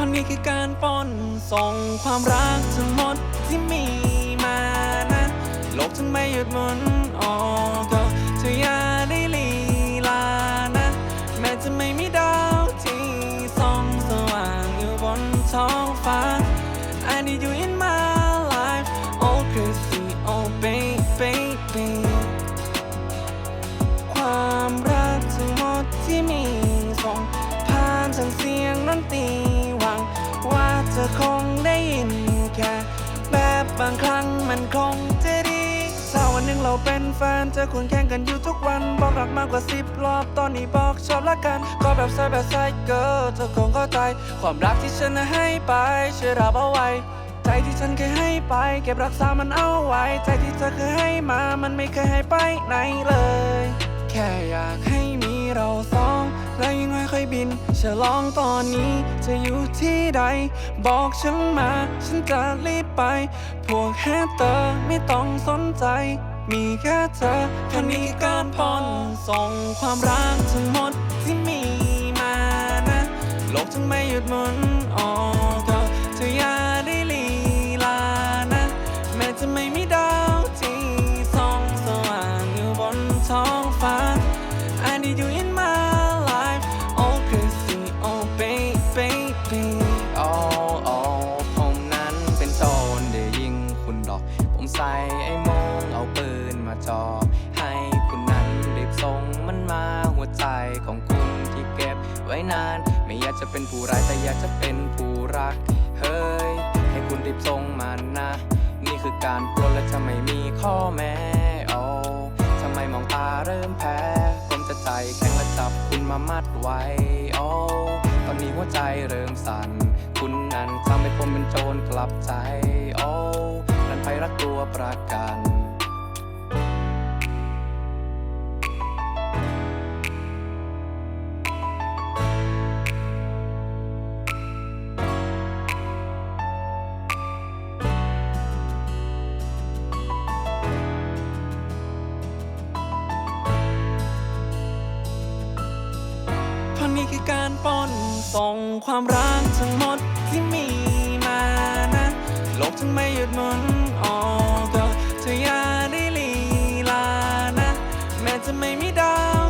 อนนี้คือการปล้นส่งความรักทั้งหมดที่มีมานะโลกจึงไม่หยุดหมุนออกก็เธออย่าได้ลีลานะ แม้จะไม่มีดาวที่ส่องสว่างอยู่บนท้องฟ้าอันนี้อยู่ ธอคงได้ยินแค่แบบบางครั้งมันคงจะดีถ้าวันหนึ่งเราเป็นแฟนจะควรแข่งกันอยู่ทุกวัน บอกรักมากกว่าสิบรอบตอนนี้บอกชอบละกันก็แบบใส่แบบใส่เกิร์เธอคงเข้าใจ ความรักที่ฉันให้ไปช่วยรับเอาไว้ ใจที่ฉันเคยให้ไป เก็บรักษามันเอาไว้ ใจที่เธอเคยให้มามันไม่เคยให้ไปไหนเลย แค่อยากให้มี เราสองแล้วยังไม่ค่อยบินฉลองตอนนี้จะอยู่ที่ใด บอกฉันมา ฉันจะรีบไป พวกแฮเตอร์ไม่ต้องสนใจ มีแค่เธอแค่นี้การพ่อนส่งความรักทั้งหมดที่มีมานะโลกจึงไม่หยุดหมุนอ๋อ ไอ้โมงเอาปืนมาจอให้คุณนั้นรีบส่งมันมาหัวใจของคุณที่เก็บไว้นาน ไม่อยากจะเป็นผู้ร้ายแต่อยากจะเป็นผู้รัก เฮ้ย ให้คุณรีบส่งมานะ นี่คือการปล้นและจะไม่มีข้อแม้โอ้ทำไมมองตาเริ่มแพ้ผมจะใจแข็งและจับคุณมามัดไว้โอ้ตอนนี้หัวใจเริ่มสั่น คุณนั้นทำให้ผมเป็นโจรกลับใจโอ้ นั้นไปรักตัวประกันเพราะนี่คือการปล้นส่งความรักทั้งหมดที่มีมานะ โลกจึงไม่หยุดหมุน down.